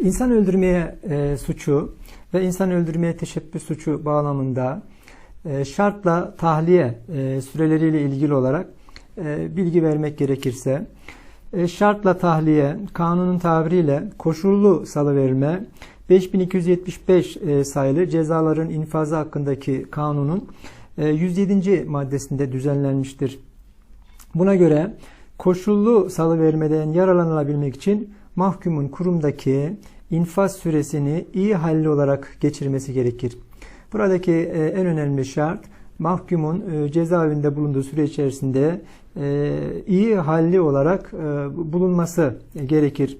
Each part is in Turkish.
İnsan öldürmeye e, suçu ve insan öldürmeye teşebbüs suçu bağlamında e, şartla tahliye e, süreleriyle ilgili olarak e, bilgi vermek gerekirse e, şartla tahliye kanunun tabiriyle koşullu salıverilme 5275 e, sayılı cezaların infazı hakkındaki kanunun e, 107. maddesinde düzenlenmiştir. Buna göre koşullu salıvermeden yararlanılabilmek için mahkumun kurumdaki infaz süresini iyi halli olarak geçirmesi gerekir. Buradaki e, en önemli şart mahkumun e, cezaevinde bulunduğu süre içerisinde e, iyi halli olarak bulunması gerekir.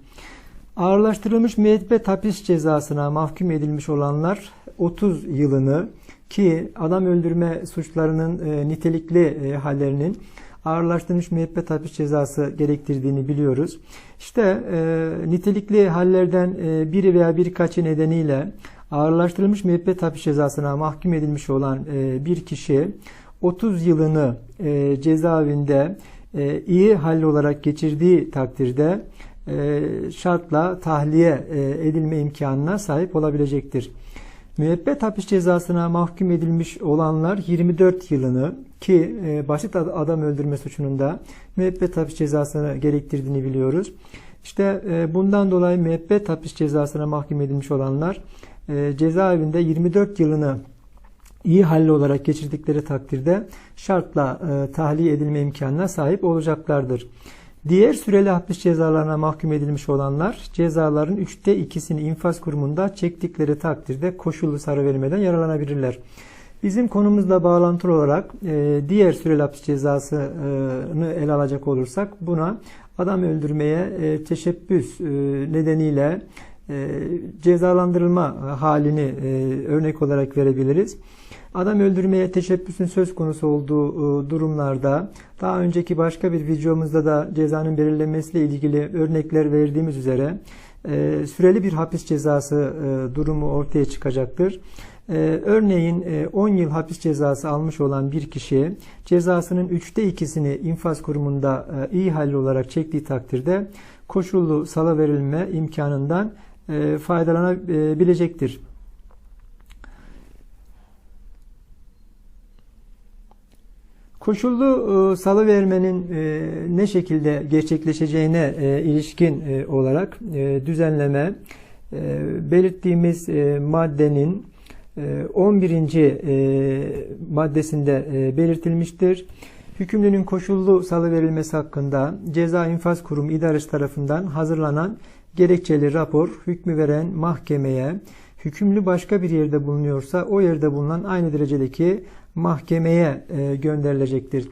Ağırlaştırılmış müebbet hapis cezasına mahkum edilmiş olanlar 30 yılını ki adam öldürme suçlarının nitelikli hallerinin ağırlaştırılmış müebbet hapis cezası gerektirdiğini biliyoruz. İşte e, nitelikli hallerden e, biri veya birkaçı nedeniyle ağırlaştırılmış müebbet hapis cezasına mahkum edilmiş olan e, bir kişi 30 yılını e, cezaevinde e, iyi hal olarak geçirdiği takdirde e, şartla tahliye e, edilme imkanına sahip olabilecektir. Müebbet hapis cezasına mahkum edilmiş olanlar 24 yılını ki e, basit adam öldürme suçunun da müebbet hapis cezasını gerektirdiğini biliyoruz. İşte e, bundan dolayı müebbet hapis cezasına mahkum edilmiş olanlar e, cezaevinde 24 yılını iyi halli olarak geçirdikleri takdirde şartla e, tahliye edilme imkanına sahip olacaklardır. Diğer süreli hapis cezalarına mahkum edilmiş olanlar cezaların üçte ikisini infaz kurumunda çektikleri takdirde koşullu sarı verilmeden yararlanabilirler. Bizim konumuzla bağlantılı olarak e, diğer süreli hapis cezasını ele alacak olursak buna adam öldürmeye e, teşebbüs e, nedeniyle e, cezalandırılma halini e, örnek olarak verebiliriz. Adam öldürmeye teşebbüsün söz konusu olduğu e, durumlarda daha önceki başka bir videomuzda da cezanın belirlenmesiyle ilgili örnekler verdiğimiz üzere e, süreli bir hapis cezası e, durumu ortaya çıkacaktır. Örneğin 10 yıl hapis cezası almış olan bir kişi cezasının üçte ikisini infaz kurumunda iyi halli olarak çektiği takdirde koşullu sala verilme imkanından faydalanabilecektir. Koşullu e, salı vermenin e, ne şekilde gerçekleşeceğine e, ilişkin olarak düzenleme belirttiğimiz maddenin 11. maddesinde belirtilmiştir. Hükümlünün koşullu salı verilmesi hakkında Ceza İnfaz Kurumu İdaresi tarafından hazırlanan gerekçeli rapor hükmü veren mahkemeye hükümlü başka bir yerde bulunuyorsa o yerde bulunan aynı derecedeki mahkemeye e, gönderilecektir.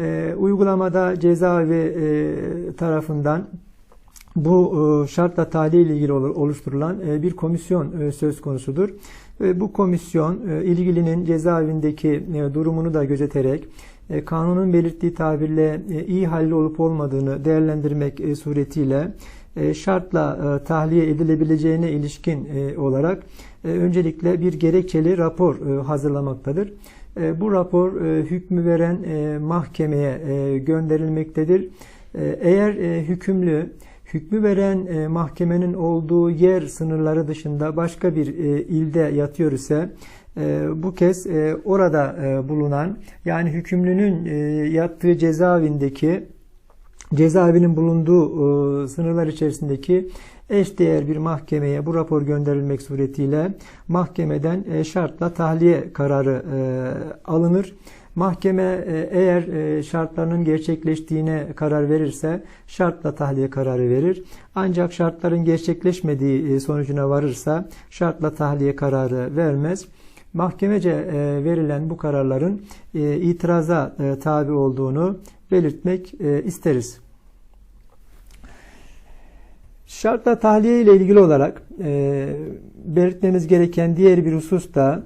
E, uygulamada cezaevi e, tarafından bu şartla tahliye ile ilgili oluşturulan bir komisyon söz konusudur. Bu komisyon ilgilinin cezaevindeki durumunu da gözeterek kanunun belirttiği tabirle iyi halli olup olmadığını değerlendirmek suretiyle şartla tahliye edilebileceğine ilişkin olarak öncelikle bir gerekçeli rapor hazırlamaktadır. E, bu rapor e, hükmü veren e, mahkemeye gönderilmektedir. Eğer hükümlü hükmü veren mahkemenin olduğu yer sınırları dışında başka bir ilde yatıyor ise bu kez orada bulunan yani hükümlünün yattığı cezaevindeki cezaevinin bulunduğu sınırlar içerisindeki eşdeğer bir mahkemeye bu rapor gönderilmek suretiyle mahkemeden e, şartla tahliye kararı e, alınır. Mahkeme e, eğer şartlarının gerçekleştiğine karar verirse şartla tahliye kararı verir. Ancak şartların gerçekleşmediği sonucuna varırsa şartla tahliye kararı vermez. Mahkemece verilen bu kararların itiraza tabi olduğunu belirtmek isteriz. Şartla tahliye ile ilgili olarak e, belirtmemiz gereken diğer bir husus da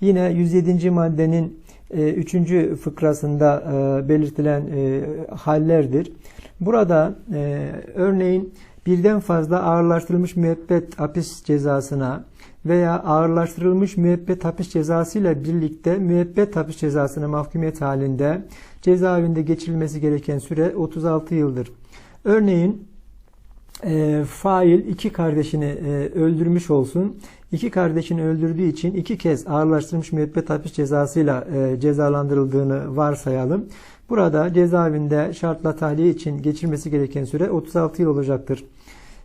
yine 107. maddenin 3. E, fıkrasında e, belirtilen e, hallerdir. Burada e, örneğin birden fazla ağırlaştırılmış müebbet hapis cezasına veya ağırlaştırılmış müebbet hapis cezası ile birlikte müebbet hapis cezasına mahkumiyet halinde cezaevinde geçirilmesi gereken süre 36 yıldır. Örneğin e, fail iki kardeşini e, öldürmüş olsun. İki kardeşini öldürdüğü için iki kez ağırlaştırılmış müebbet hapis cezasıyla e, cezalandırıldığını varsayalım. Burada cezaevinde şartla tahliye için geçirmesi gereken süre 36 yıl olacaktır.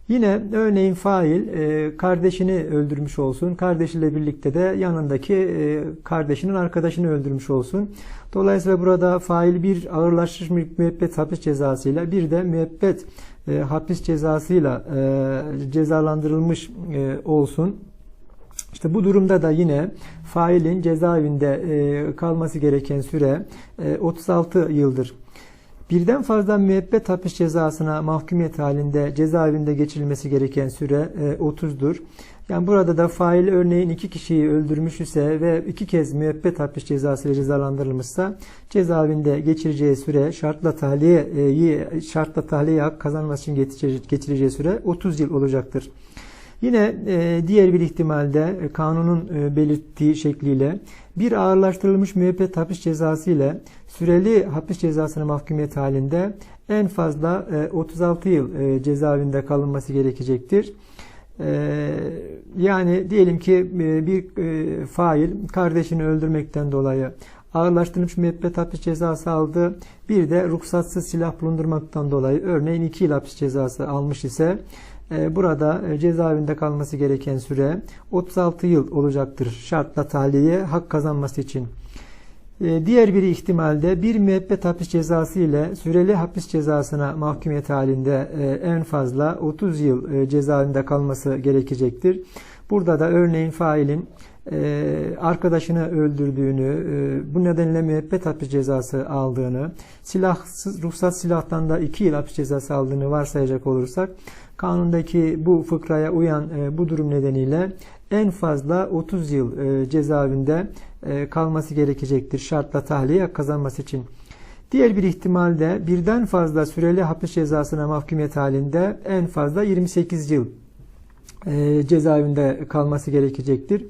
Yine örneğin fail e, kardeşini öldürmüş olsun. Kardeşiyle birlikte de yanındaki e, kardeşinin arkadaşını öldürmüş olsun. Dolayısıyla burada fail bir ağırlaştırılmış müebbet hapis cezasıyla bir de müebbet e, hapis cezasıyla e, cezalandırılmış e, olsun. İşte bu durumda da yine failin cezaevinde e, kalması gereken süre e, 36 yıldır. Birden fazla müebbet hapis cezasına mahkumiyet halinde cezaevinde geçirilmesi gereken süre e, 30'dur. Yani burada da fail örneğin iki kişiyi öldürmüş ise ve iki kez müebbet hapis cezası ile cezalandırılmışsa cezaevinde geçireceği süre şartla tahliyeyi şartla tahliye hak kazanması için geçireceği süre 30 yıl olacaktır. Yine e, diğer bir ihtimalde e, kanunun e, belirttiği şekliyle bir ağırlaştırılmış müebbet hapis cezası ile süreli hapis cezasına mahkumiyet halinde en fazla e, 36 yıl e, cezaevinde kalınması gerekecektir. E, yani diyelim ki e, bir e, fail kardeşini öldürmekten dolayı ağırlaştırılmış müebbet hapis cezası aldı. Bir de ruhsatsız silah bulundurmaktan dolayı örneğin 2 yıl hapis cezası almış ise Burada e, cezaevinde kalması gereken süre 36 yıl olacaktır şartla tahliye hak kazanması için. E, diğer bir ihtimalde bir müebbet hapis cezası ile süreli hapis cezasına mahkumiyet halinde en fazla 30 yıl cezaevinde kalması gerekecektir. Burada da örneğin failin arkadaşını öldürdüğünü, bu nedenle müebbet hapis cezası aldığını, silahsız ruhsat silahtan da 2 yıl hapis cezası aldığını varsayacak olursak Kanundaki bu fıkraya uyan e, bu durum nedeniyle en fazla 30 yıl e, cezaevinde e, kalması gerekecektir şartla tahliye kazanması için. Diğer bir ihtimalde birden fazla süreli hapis cezasına mahkumiyet halinde en fazla 28 yıl e, cezaevinde kalması gerekecektir.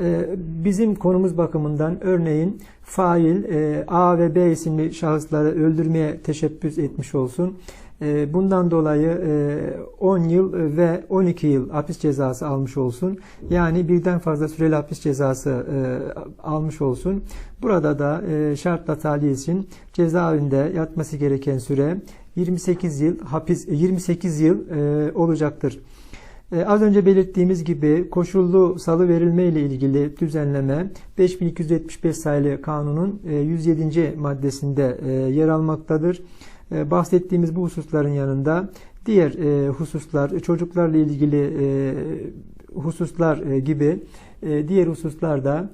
E, bizim konumuz bakımından örneğin fail e, A ve B isimli şahısları öldürmeye teşebbüs etmiş olsun. E, bundan dolayı 10 yıl ve 12 yıl hapis cezası almış olsun. Yani birden fazla süreli hapis cezası almış olsun. Burada da şartla tahliye için cezaevinde yatması gereken süre 28 yıl hapis 28 yıl olacaktır. Ee, az önce belirttiğimiz gibi koşullu salı verilme ile ilgili düzenleme 5275 sayılı kanunun 107. E, maddesinde e, yer almaktadır. E, bahsettiğimiz bu hususların yanında diğer hususlar, çocuklarla ilgili hususlar gibi diğer hususlar da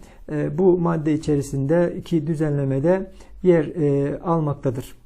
bu madde içerisinde iki düzenlemede yer almaktadır.